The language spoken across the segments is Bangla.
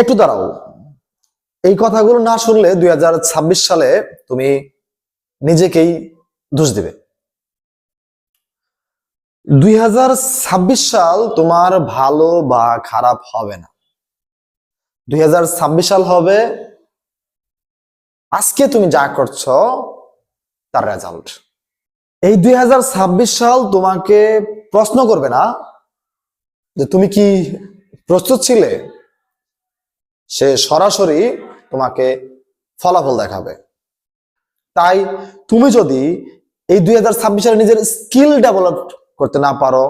একটু দাঁড়াও। এই কথাগুলো না শুনলে দুই হাজার ছাব্বিশ সালে তুমি নিজেকেই দোষ দিবে। দুই হাজার ছাব্বিশ সাল তোমার ভালো বা খারাপ হবে না। দুই হাজার ছাব্বিশ সাল হবে, আজকে তুমি যা করছ, তার রেজাল্ট এই দুই হাজার ছাব্বিশ সাল তোমাকে প্রশ্ন করবে না যে তুমি কি প্রস্তুত ছিলে? সে সরাসরি তোমাকে ফলাফল দেখাবে। তাই তুমি যদি এই দুই হাজার ছাব্বিশ সালে নিজের স্কিল ডেভেলপ করতে না পারো,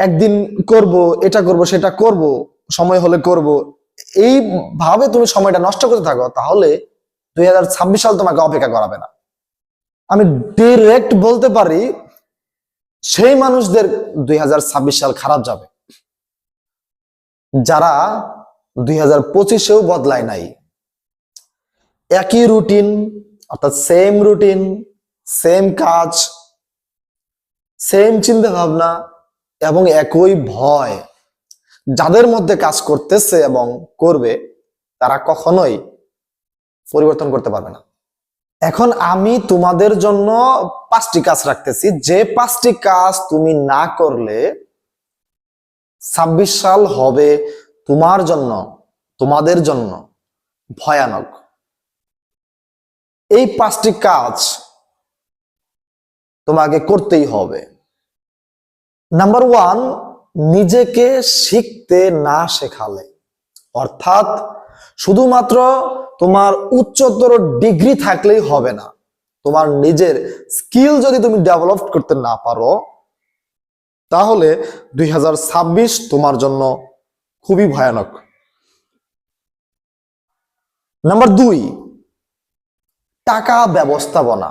একদিন করব, এটা করব, সেটা করব, সময় হলে করব এই ভাবে তুমি সময়টা নষ্ট করতে থাকো, তাহলে দুই হাজার ছাব্বিশ সাল তোমাকে অপেক্ষা করাবে না। আমি ডিরেক্ট বলতে পারি, সেই মানুষদের দুই হাজার ছাব্বিশ সাল খারাপ যাবে। যারা দুই হাজার পঁচিশেও বদলায় নাই। একই রুটিন, অর্থাৎ সেম রুটিন সেম কাজ সেম চিন্তা ভাবনা এবং একই ভয়। যাদের মধ্যে কাজ করতেছে এবং করবে, তারা কখনোই পরিবর্তন করতে পারবে না। এখন আমি তোমাদের জন্য পাঁচটি কাজ রাখতেছি। যে পাঁচটি কাজ তুমি না করলে ছাব্বিশ সাল হবে। তোমার জন্য, তোমাদের জন্য ভয়ানক। এই পাঁচটি কাজ তোমাকে করতেই হবে। নাম্বার ওয়ান নিজেকে শিখতে না শেখালে। অর্থাৎ শুধুমাত্র তোমার উচ্চতর ডিগ্রি থাকলেই হবে না। তোমার নিজের স্কিল যদি তুমি ডেভেলপ করতে না পারো, তাহলে দুই হাজার ছাব্বিশ তোমার জন্য খুবই ভয়ানক। নাম্বার দুই, টাকা ব্যবস্থাপনা।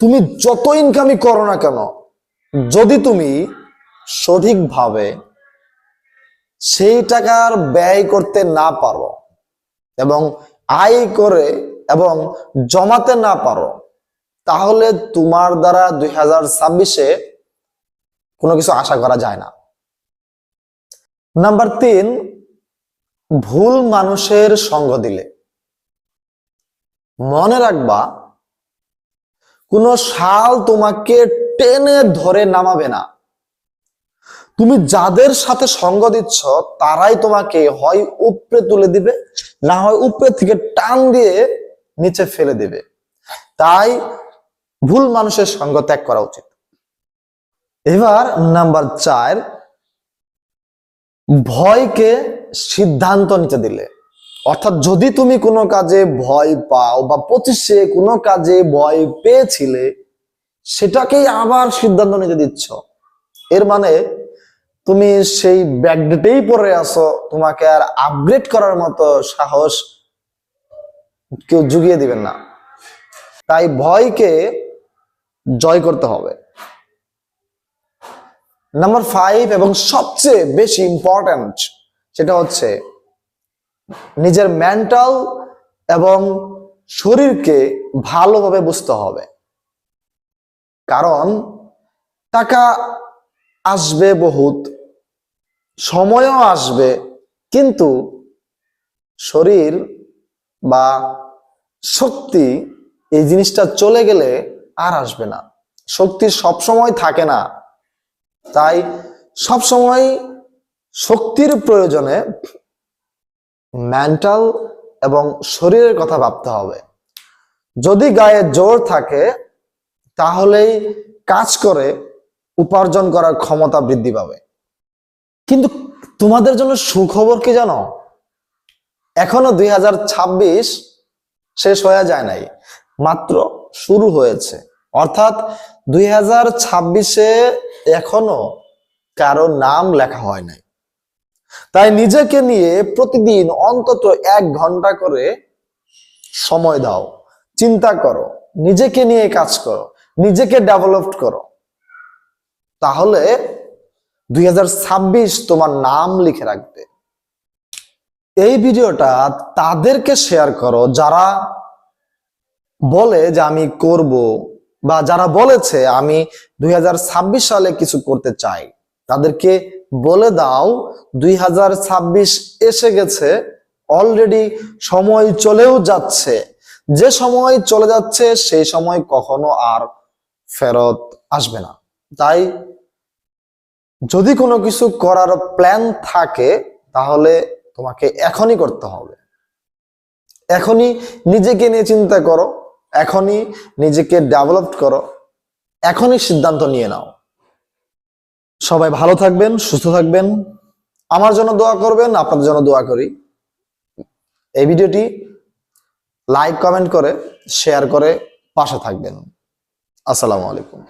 তুমি যত ইনকামই করো না কেন, যদি তুমি সঠিকভাবে সেই টাকার ব্যয় করতে না পারো এবং আয় করে এবং জমাতে না পারো, তাহলে তোমার দ্বারা দুই হাজার ছাব্বিশে কোনো কিছু আশা করা যায় না। নাম্বার তিন, ভুল মানুষের সঙ্গ দিলে। মনে রাখবা, কোনো শাল তোমাকে টেনে ধরে নামাবে না। তুমি যাদের সাথে সঙ্গ দিচ্ছ, তারাই তোমাকে হয় উপরে তুলে দিবে, না হয় উপরে থেকে টান দিয়ে নিচে ফেলে দিবে। তাই ভুল মানুষের সঙ্গ ত্যাগ করা উচিত। এবার নাম্বার চার ভয়কে সিদ্ধান্ত নিতে দিলে। অর্থাৎ যদি তুমি কোনো কাজে ভয় পাও বা পঁচিশে কোনো কাজে ভয় পেয়েছিলে, সেটাকেই আবার সিদ্ধান্ত নিতে দিচ্ছ। এর মানে তুমি সেই ব্যাকডেটেই পড়ে আসো তোমাকে আর আপগ্রেড করার মতো সাহস কেউ জুগিয়ে দিবেন না। তাই ভয়কে জয় করতে হবে। নাম্বার ফাইভ এবং সবচেয়ে বেশি ইম্পর্ট্যান্ট সেটা হচ্ছে নিজের মেন্টাল এবং শরীরকে ভালোভাবে বুঝতে হবে। কারণ টাকা আসবে বহুত, সময়ও আসবে, কিন্তু শরীর বা শক্তি এই জিনিসটা চলে গেলে আর আসবে না। শক্তি সবসময় থাকে না। তাই সবসময় শক্তির প্রয়োজনে মেন্টাল এবং শরীরের কথা ভাবতে হবে। যদি গায়ে জোর থাকে, তাহলেই কাজ করে উপার্জন করার ক্ষমতা বৃদ্ধি পাবে। কিন্তু তোমাদের জন্য সুখবর কি জানো? এখনও দুই হাজার ছাব্বিশ শেষ হয়ে যায় নাই, মাত্র শুরু হয়েছে। অর্থাৎ দুই হাজার ছাব্বিশে এখনও কারও নাম লেখা হয় নাই। তাই নিজেকে নিয়ে প্রতিদিন অন্তত এক ঘণ্টা করে সময় দাও। চিন্তা করো, নিজেকে নিয়ে কাজ করো, নিজেকে ডেভেলপ করো। তাহলে দুই হাজার ছাব্বিশ তোমার নাম লিখে রাখবে। এই ভিডিওটা তাদেরকে শেয়ার করো যারা বলে যে আমি করব বা যারা বলেছে আমি দুই হাজার ছাব্বিশ সালে কিছু করতে চাই, তাদেরকে বলে দাও দুই হাজার ছাব্বিশ এসে গেছে অলরেডি সময় চলেও যাচ্ছে। যে সময় চলে যাচ্ছে, সেই সময় কখনো আর ফেরত আসবে না। তাই যদি কোনো কিছু করার প্ল্যান থাকে, তাহলে তোমাকে এখনই করতে হবে। এখনই নিজেকে নিয়ে চিন্তা করো। এখনই নিজেকে ডেভেলপ করো। এখনই সিদ্ধান্ত নিয়ে নাও। সবাই ভালো থাকবেন, সুস্থ থাকবেন। আমার জন্য দোয়া করবেন, আপনাদের জন্য দোয়া করি। এই ভিডিওটি লাইক কমেন্ট করে শেয়ার করে পাশে থাকবেন। আসসালামু আলাইকুম।